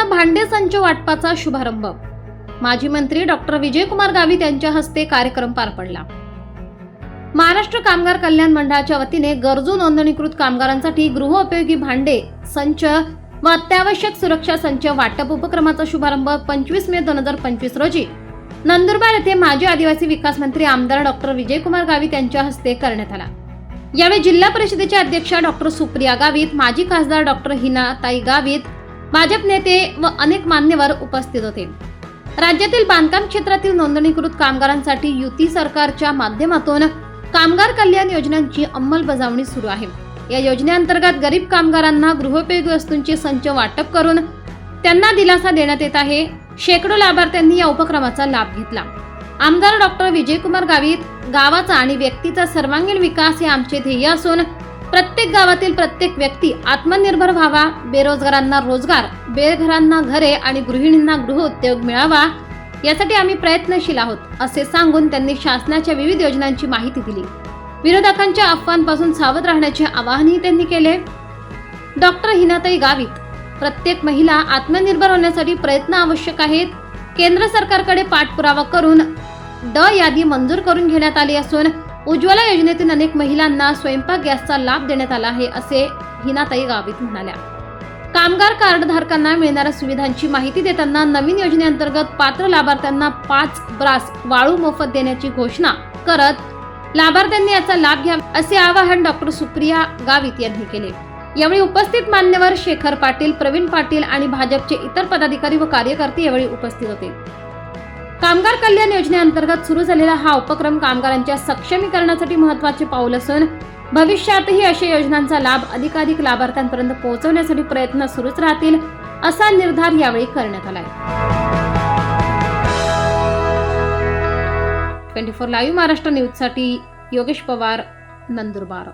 लाभार्थ्यांना भांडे संच वाटपाचा शुभारंभ. माजी मंत्री डॉक्टर विजयकुमार गावित यांच्या हस्ते कार्यक्रम पार पडला. महाराष्ट्र कामगार कल्याण मंडळाच्या वतीने गरजू नोंदणीकृत कामगारांसाठी गृहोपयोगी भांडे संच व अत्यावश्यक सुरक्षा संच वाटप उपक्रमाचा शुभारंभ पंचवीस मे दोन हजार पंचवीस रोजी नंदुरबार येथे माजी आदिवासी विकास मंत्री आमदार डॉक्टर विजयकुमार गावित यांच्या हस्ते करण्यात आला. यावेळी जिल्हा परिषदेच्या अध्यक्षा डॉक्टर सुप्रिया गावित माजी खासदार डॉक्टर हिनाताई गावित भाजप नेते व अनेक मान्यवर उपस्थित होते. राज्यातील बांधकाम क्षेत्रातील नोंदणीकृत कामगारांसाठी युती सरकारच्या माध्यमातून कामगार कल्याण योजनांची अंमलबजावणी सुरू आहे. या योजनेअंतर्गत गरीब कामगारांना गृहोपयोगी वस्तूंचे संच वाटप करून त्यांना दिलासा देण्यात येत आहे. शेकडो लाभार्थ्यांनी या उपक्रमाचा लाभ घेतला. आमदार डॉक्टर विजयकुमार गावित गावाचा आणि व्यक्तीचा सर्वांगीण विकास हे आमचे ध्येय असून प्रत्येक गावातील प्रत्येक व्यक्ती आत्मनिर्भर व्हावा बेरोजगारांना रोजगार बेघरांना घरे आणि गृहिणींना गृहउद्योग मिळावा यासाठी आम्ही प्रयत्नशील आहोत असे सांगून त्यांनी शासनाच्या विविध योजनांची माहिती दिली. विरोधकांच्या अफवांपासून सावध राहण्याचे आवाहनही त्यांनी केले. डॉक्टर हिनाताई गावित प्रत्येक महिला आत्मनिर्भर होण्यासाठी प्रयत्न आवश्यक आहेत. केंद्र सरकारकडे पाठपुरावा करून ड यादी मंजूर करून घेण्यात आली असून उज्ज्वला योजनेतून अनेक महिलांना स्वयंपाक गॅसचा लाभ देण्यात आला आहे असे हिनाताई गावित म्हणाल्या. कामगार कार्डधारकांना मिळणाऱ्या सुविधांची माहिती देताना नवीन योजनेअंतर्गत पात्र लाभार्थ्यांना पाच ब्रास वाळू मोफत देण्याची घोषणा करत लाभार्थ्यांनी याचा लाभ घ्यावा असे आवाहन डॉक्टर सुप्रिया गावित यांनी केले. यावेळी उपस्थित मान्यवर शेखर पाटील प्रवीण पाटील आणि भाजपचे इतर पदाधिकारी व कार्यकर्ते यावेळी उपस्थित होते. कामगार कल्याण योजनेअंतर्गत सुरू झालेला हा उपक्रम कामगारांच्या सक्षमीकरणासाठी महत्त्वाचे पाऊल असून भविष्यातही अशा योजनांचा लाभ अधिकाधिक लाभार्थ्यांपर्यंत पोहोचवण्यासाठी प्रयत्न सुरूच राहतील असा निर्धार यावेळी करण्यात आलाय. ट्वेंटी फोर लाईव्ह महाराष्ट्र न्यूजसाठी योगेश पवार नंदुरबार.